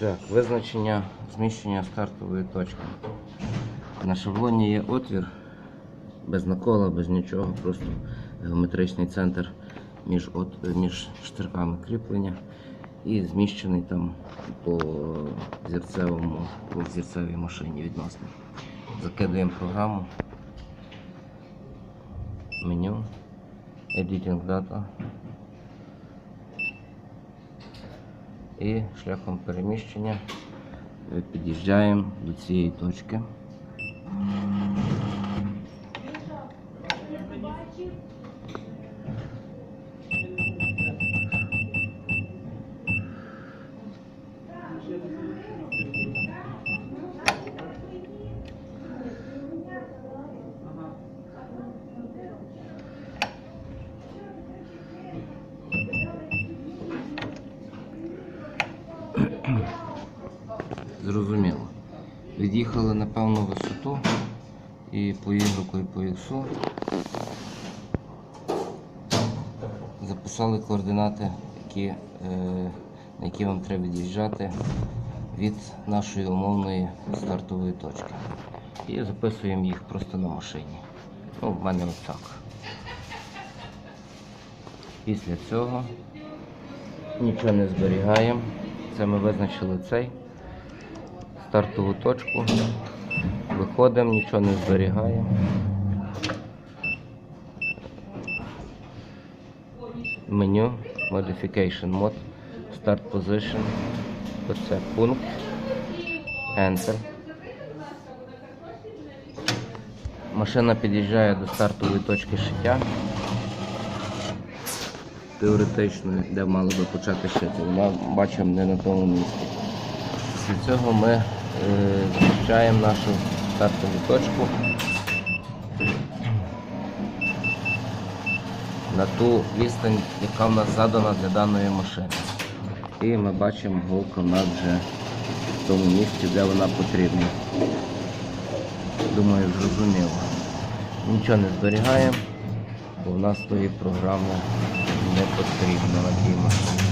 Так, визначення зміщення стартової точки. На шаблоні є отвір без накола, без нічого, просто геометричний центр між, от, між штирками кріплення і зміщений там по зірцевому, по зірцевій машині відносно. Закидуємо програму, меню, Editing Data. І шляхом переміщення е, під'їжджаємо до цієї точки. Зрозуміло. Від'їхали на певну висоту і по ігроку, і по іксу. Записали координати, які, е, на які вам треба від'їжджати від нашої умовної стартової точки. І записуємо їх просто на машині. Ну, в мене ось так. Після цього нічого не зберігаємо. Це ми визначили цей стартову точку. Виходимо, нічого не зберігаємо. Меню, Modification Mode, Start Position. Оце пункт. Enter. Машина під'їжджає до стартової точки шиття. Теоретичної, де мали би почати шити. Вона бачимо не на тому місці. Після цього ми е, нашу стартову точку на ту відстань, яка в нас задана для даної машини. І ми бачимо, голка в нас вже в тому місці, де вона потрібна. Думаю, зрозуміло. Нічого не зберігаємо, бо в нас тої програми не потрібно на тій машині.